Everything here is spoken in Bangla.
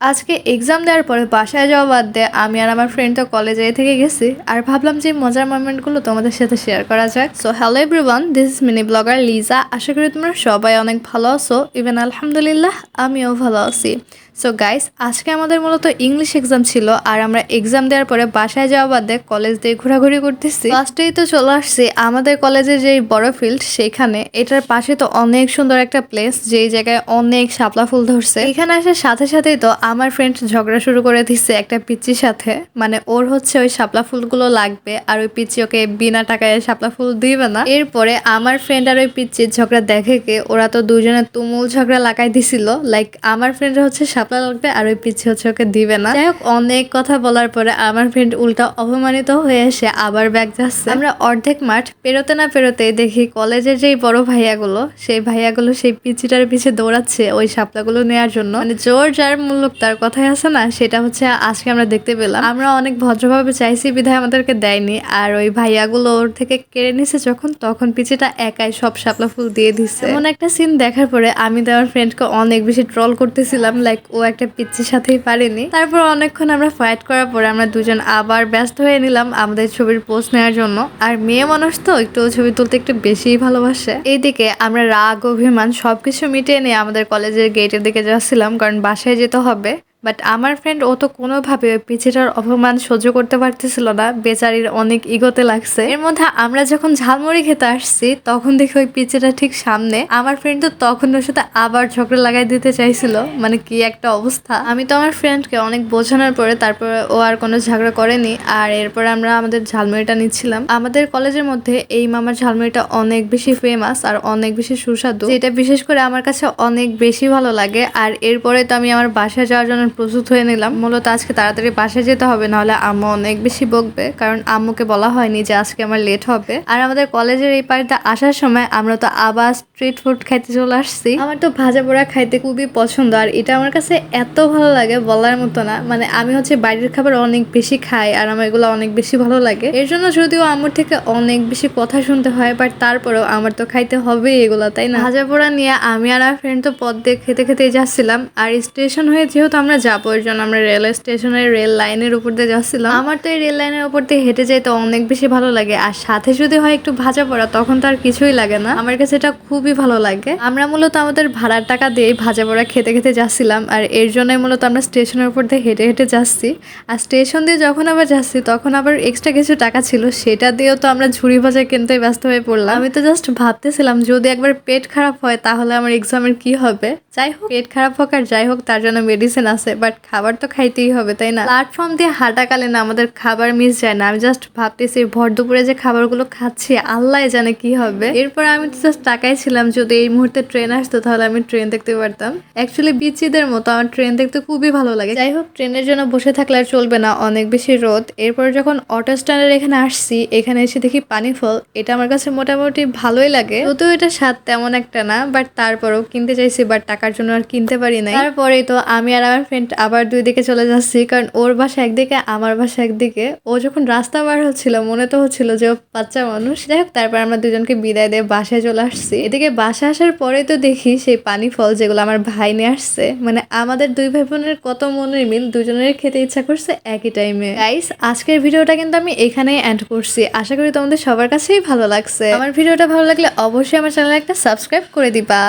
আজকে এক্সাম দেওয়ার পরে বাসায় যাওয়া বাদ দিয়ে আমি আর আমার ফ্রেন্ড তো কলেজে থেকে গেছি। আর ভাবলাম যে মজার মোমেন্টগুলো তোমাদের সাথে শেয়ার করা যাক। So hello everyone this is mini blogger Liza আশা করি তোমরা সবাই অনেক ভালো আছো। ইভেন আলহামদুলিল্লাহ, আমিও ভালো আছি। সো গাইস আজকে আমাদের মূলত ইংলিশ এক্সাম ছিল আর আমরা এক্সাম দেওয়ার পরে বাসায় যাওয়া বাদে কলেজ দিয়ে ঘোরাঘুরি করতেছি। ফার্স্টেই তো চলে আসছি আমাদের কলেজের যে বড় ফিল্ড সেখানে। এটার পাশে তো অনেক সুন্দর একটা প্লেস যেই জায়গায় অনেক শাপলা ফুল ধরছে। এখানে আসার সাথে সাথেই তো আমার ফ্রেন্ড ঝগড়া শুরু করে দিচ্ছে একটা পিচ্চির সাথে। মানে ওর হচ্ছে ওই শাপলা ফুলগুলো লাগবে আর ওই পিচ্চি ওকে বিনা টাকায় শাপলা ফুল দিবে না। এরপরে আমার ফ্রেন্ড আর ওই পিচ্চির ঝগড়া দেখে কে, ওরা তো দুজনে তুমুল ঝগড়া লাগাই দিছিল। লাইক আমার ফ্রেন্ড হচ্ছে শাপলা লাগবে আর ওই পিচ্ছি হচ্ছে ওকে দিবে না। যাই হোক, অনেক কথা বলার পরে আমার ফ্রেন্ড উল্টা অপমানিত হয়ে এসে আবার ব্যাগ যাচ্ছে। আমরা অর্ধেক মাঠ পেরোতে না পেরোতে দেখি কলেজের যেই বড় ভাইয়াগুলো, সেই ভাইয়াগুলো সেই পিচিটার পিছে দৌড়াচ্ছে ওই শাপলাগুলো নেওয়ার জন্য। মানে জোর যার মূল্য তার কথাই আছে না, সেটা হচ্ছে আজকে আমরা দেখতে পেলাম। আমরা অনেক ভদ্রভাবে চাইছি, বিধায় আমাদেরকে দেয়নি। আর ওই ভাইয়াগুলো ওর থেকে কেড়ে নিছে যখন, তখন পিচিটা একাই সব শাপলা ফুল দিয়ে দিচ্ছে এমন একটা সিন দেখার পরে আমি তো আমার ফ্রেন্ডকে অনেক বেশি ট্রল করতেছিলাম লাইক ও একটা পিচির সাথেই পারেনি। তারপর অনেকক্ষণ আমরা ফাইট করার পরে আমরা দুজন আবার ব্যস্ত হয়ে নিলাম আমাদের ছবির পোস্ট নেওয়ার জন্য। আর মেয়ে মানুষ তো একটু ছবি তুলতে একটু বেশিই ভালোবাসে। এইদিকে আমরা রাগ, অভিমান সবকিছু মিটিয়ে নিয়ে আমাদের কলেজের গেটের দিকে যাচ্ছিলাম, কারণ বাসায় যেতে হবে। বাট আমার ফ্রেন্ড ও তো কোনোভাবে ওই পিছিটার অপমান সহ্য করতে পারতেছিল না। বেচারির অনেক ইগোতে লাগছে। এর মধ্যে আমরা যখন ঝালমুড়ি খেতে আসছি, তখন দেখি ওই পিছিটা ঠিক সামনে। আমার ফ্রেন্ড তো তখন ওর সাথে আবার ঝগড়া লাগাই দিতে চাইছিল। মানে কি একটা অবস্থা। আমি তো আমার ফ্রেন্ডকে অনেক বোঝানোর পরে তারপরে ও আর কোনো ঝগড়া করেনি। আর এরপরে আমরা আমাদের ঝালমুড়িটা নিচ্ছিলাম। আমাদের কলেজের মধ্যে এই মামার ঝালমুড়িটা অনেক বেশি ফেমাস আর অনেক বেশি সুস্বাদু। যেটা বিশেষ করে আমার কাছে অনেক বেশি ভালো লাগে। আর এরপরে তো আমি আমার বাসায় যাওয়ার জন্য প্রস্তুত হয়ে নিলাম। মূলত আজকে তাড়াতাড়ি বাসায় যেতে হবে, নাহলে আম্মু অনেক বেশি বকবে, কারণ আম্মুকে বলা হয়নি যে আজকে আমার লেট হবে। আর আমাদের কলেজের এই পাড়িতে আসার সময় আমরা তো আবার স্ট্রিট ফুড খাইতে চলে আসছি। আমার তো ভাজা পোড়া খাইতে খুবই পছন্দ, আর এটা আমার কাছে এত ভালো লাগে বলার মতো না। মানে আমি হচ্ছে বাইরের খাবার অনেক বেশি খাই, আর আমার এগুলো অনেক বেশি ভালো লাগে। এর জন্য যদিও আম্মুর থেকে অনেক বেশি কথা শুনতে হয় বাট তারপরেও আমার তো খাইতে হবে এগুলো, তাই না? ভাজা পোড়া নিয়ে আমি আর আমার ফ্রেন্ড তো পথ দিয়ে খেতে খেতে যাচ্ছিলাম, আর স্টেশন হয়ে যেহেতু আমরা যাব এর জন্য আমরা রেল স্টেশনের রেল লাইনের উপর দিয়ে যাচ্ছিলাম। আমার তো এই রেল লাইনের উপর দিয়ে হেঁটে যেতে অনেক বেশি ভালো লাগে, আর সাথে যদি হয় একটু ভাজা পড়া, তখন তো আর কিছুই লাগে না। আমার কাছে এটা খুবই ভালো লাগে। আমরা মূলত আমাদের ভাড়ার টাকা দিয়ে ভাজা পড়া খেতে খেতে যাচ্ছিলাম, আর এর জন্যই মূলত আমরা স্টেশনের উপর দিয়ে হেঁটে হেঁটে যাচ্ছি। আর স্টেশন দিয়ে যখন আবার যাচ্ছি, তখন আবার এক্সট্রা কিছু টাকা ছিল, সেটা দিয়েও তো আমরা ঝুড়ি ভাজা কিনতে ব্যস্ত হয়ে পড়লাম। আমি তো জাস্ট ভাবতেছিলাম, যদি একবার পেট খারাপ হয়, তাহলে আমার এক্সামের কি হবে? যাই হোক, পেট খারাপ হোক আর যাই হোক, তার জন্য মেডিসিন আছে। বাট খাবার তো খাইতেই হবে, তাই না? প্ল্যাটফর্ম দিয়ে হাঁটাকালীন আমাদের খাবার মিস যায় না। আমি জাস্ট ভাবতেছি, ভর দুপুরে যে খাবারগুলো খাচ্ছি আল্লাহ জানে কি হবে। এরপর আমি তো জাস্ট টাকাই ছিলাম, যদি এই মুহূর্তে ট্রেন আসতো, তাহলে আমি ট্রেন দেখতে পারতাম। অ্যাকচুয়ালি বিচিদের মতো আমার ট্রেন দেখতে খুবই ভালো লাগে। যাই হোক ট্রেনের জন্য বসে থাকলে আর চলবে না, অনেক বেশি রোদ। এরপর যখন অটো স্ট্যান্ডের এখানে আসছি, এখানে এসে দেখি পানি ফল এটা আমার কাছে মোটামুটি ভালোই লাগে। যদিও এটা স্বাদ তেমন একটা না বাট তারপরেও কিনতে চাইছি বাট টাকার জন্য আর কিনতে পারি নাই। তারপরেই তো আমি আর আমার আবার দুই দিকে চলে যাচ্ছি, কারণ ওর বাসা একদিকে, আমার বাসা একদিকে। ও যখন রাস্তা বার হচ্ছিল, মনে তো হচ্ছিল যে ও বাচ্চা মানুষ। যাই হোক, তারপর আমরা দুজনকে বিদায় দিয়ে বাসায় চলে আসছি। এদিকে বাসা আসার পরে তো দেখি সেই পানি ফল যেগুলো আমার ভাই নিয়ে আসছে। মানে আমাদের দুই ভাই বোনের কত মনের মিল দুজনের খেতে ইচ্ছা করছে একই টাইমে গাইস আজকের ভিডিওটা কিন্তু আমি এখানেই এন্ড করছি। আশা করি তোমাদের সবার কাছেই ভালো লাগছে। আমার ভিডিওটা ভালো লাগলে অবশ্যই আমার চ্যানেলে একটা সাবস্ক্রাইব করে দিবা।